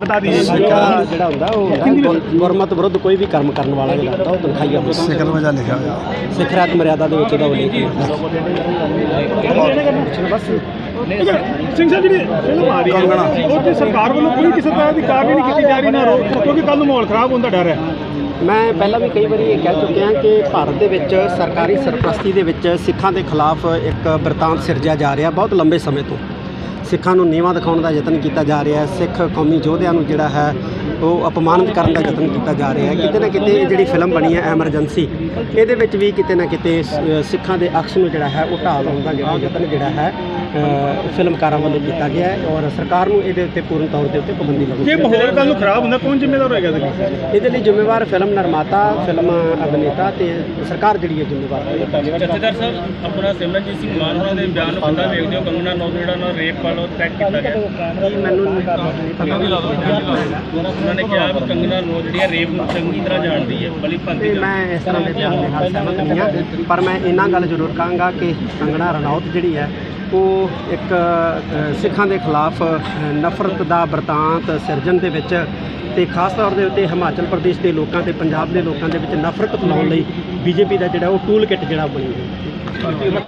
ਬਤਾ ਸਿੱਖਾ ਜਿਹੜਾ ਹੁੰਦਾ ਉਹ ਹੁੰਦਾ ਗੁਰਮਤ ਵਿਰੁੱਧ ਕੋਈ ਵੀ ਕਰਮ ਕਰਨ ਵਾਲਾ ਜਿਹੜਾ ਹੁੰਦਾ ਉਹ ਤਨਖਾਹੀਆ ਹੁੰਦਾ ਸਿਕਲ ਵਜਾ ਲਿਖਿਆ ਹੋਇਆ। ਸਿੱਖ ਰਾਤ ਮਰਿਆਦਾ ਦੇ ਵਿੱਚ ਉਹਦਾ ਉਲੇਖ ਸਿੰਘ ਸਾਹਿਬ ਜਿਹੜੀ ਫਿਲਮ ਆ ਰਹੀ ਹੈ ਉਹ ਤੇ ਸਰਕਾਰ ਵੱਲੋਂ ਕੋਈ ਕਿਸੇ ਤਰ੍ਹਾਂ ਦੀ ਕਾਰਵਾਈ ਨਹੀਂ ਕੀਤੀ ਜਾ ਰਹੀ ਨਾ ਰੋਕ ਕਿਉਂਕਿ ਕੱਲ ਨੂੰ ਮਾਹੌਲ ਖਰਾਬ ਹੋਣ ਦਾ ਡਰ ਹੈ। ਮੈਂ ਪਹਿਲਾਂ ਵੀ ਕਈ ਵਾਰੀ ਇਹ ਕਹਿ ਚੁੱਕਿਆ ਕਿ ਭਾਰਤ ਦੇ ਵਿੱਚ ਸਰਕਾਰੀ ਸਰਪ੍ਰਸਤੀ ਦੇ ਵਿੱਚ ਸਿੱਖਾਂ ਦੇ ਖਿਲਾਫ ਇੱਕ ਬਰਤਾਂਤ ਸਿਰਜਿਆ ਜਾ ਰਿਹਾ ਬਹੁਤ ਲੰਬੇ ਸਮੇਂ ਤੋਂ। ਸਿੱਖਾਂ ਨੂੰ ਨੀਵਾਂ ਦਿਖਾਉਣ ਦਾ ਯਤਨ ਕੀਤਾ ਜਾ ਰਿਹਾ ਹੈ। ਸਿੱਖ ਕੌਮੀ ਯੋਧਿਆਂ ਨੂੰ ਜਿਹੜਾ ਹੈ ਉਹ ਅਪਮਾਨਿਤ ਕਰਨ ਦਾ ਯਤਨ ਕੀਤਾ ਜਾ ਰਿਹਾ ਹੈ। ਕਿਤੇ ਨਾ ਕਿਤੇ ਇਹ ਜਿਹੜੀ ਫਿਲਮ ਬਣੀ ਹੈ ਐਮਰਜੈਂਸੀ ਇਹਦੇ ਵਿੱਚ ਵੀ ਕਿਤੇ ਨਾ ਕਿਤੇ ਸਿੱਖਾਂ ਦੇ ਅਕਸ ਨੂੰ ਜਿਹੜਾ ਹੈ ਉਹ ਢਾਲ ਲਾਉਣ ਦਾ ਜਿਹੜਾ ਯਤਨ ਜਿਹੜਾ ਹੈ ਫਿਲਮਕਾਰਾਂ ਵੱਲੋਂ ਕੀਤਾ ਗਿਆ ਹੈ ਔਰ ਸਰਕਾਰ ਨੂੰ ਇਹਦੇ ਉੱਤੇ ਪੂਰਨ ਤੌਰ ਦੇ ਉੱਤੇ ਪਾਬੰਦੀ ਲਾਉਣੀ ਜੇ ਚਾਹੀਦੀ ਹੈ ਮਾਹੌਲ ਕੱਲ ਨੂੰ ਖਰਾਬ ਹੁੰਦਾ ਕੌਣ ਜ਼ਿੰਮੇਵਾਰ ਹੋਏਗਾ ਇਹਦੇ ਲਈ? ਇਹਦੇ ਲਈ ਜ਼ਿੰਮੇਵਾਰ ਫਿਲਮ ਨਿਰਮਾਤਾ ਫਿਲਮ ਅਭਿਨੇਤਾ ਤੇ ਸਰਕਾਰ ਜਿਹੜੀ ਹੈ ਜ਼ਿੰਮੇਵਾਰ ਹੈ। ਜਥੇਦਾਰ ਸਾਹਿਬ ਆਪਣਾ ਸਿਮਰਨਜੀਤ ਸਿੰਘ ਮਾਨ ਹੋਰਾਂ ਦੇ ਬਿਆਨ ਨੂੰ ਕਿੱਦਾਂ ਵੇਖਦੇ ਹੋ ਕੰਗਨਾ ਨੌ ਜਿਹੜਾ ਨਾ ਰੇਪ ਵਾਲੋ ਟੈਕ ਕੀਤਾ ਗਿਆ। ਕੀ ਮੈਨੂੰ ਨਹੀਂ ਉਹਨਾਂ ਨੇ ਕਿਹਾ ਵੀ ਕੰਗਨਾ ਨੌ ਜਿਹੜੀ ਹੈ ਰੇਪ ਨੂੰ ਚੰਗੀ ਤਰ੍ਹਾਂ ਜਾਣਦੀ ਹੈ ਬਲੀ ਭਾਂਤੀ ਤੇ ਮੈਂ ਇਸ ਤਰ੍ਹਾਂ ਦੇ ਬਿਆਨ ਦੇ ਨਾਲ ਸਹਿਮਤ ਨਹੀਂ ਹਾਂ, ਪਰ ਮੈਂ ਇਹਨਾਂ ਗੱਲ ਜ਼ਰੂਰ ਕਹਾਂਗਾ ਕਿ ਕੰਗਣਾ ਰਣੌਤ ਜਿਹੜੀ ਹੈ, ਉਹ ਇੱਕ ਸਿੱਖਾਂ ਦੇ ਖਿਲਾਫ ਨਫ਼ਰਤ ਦਾ ਵਰਤਾਂਤ ਸਿਰਜਣ ਦੇ ਵਿੱਚ ਤੇ ਖਾਸ ਤੌਰ ਦੇ ਉੱਤੇ ਹਿਮਾਚਲ ਪ੍ਰਦੇਸ਼ ਦੇ ਲੋਕਾਂ ਤੇ ਪੰਜਾਬ ਦੇ ਲੋਕਾਂ ਦੇ ਵਿੱਚ ਨਫ਼ਰਤ ਫੈਲਾਉਣ ਲਈ ਬੀਜੇਪੀ ਦਾ ਜਿਹੜਾ ਉਹ ਟੂਲ ਕਿੱਟ ਜਿਹੜਾ ਬਣੀ ਹੈ।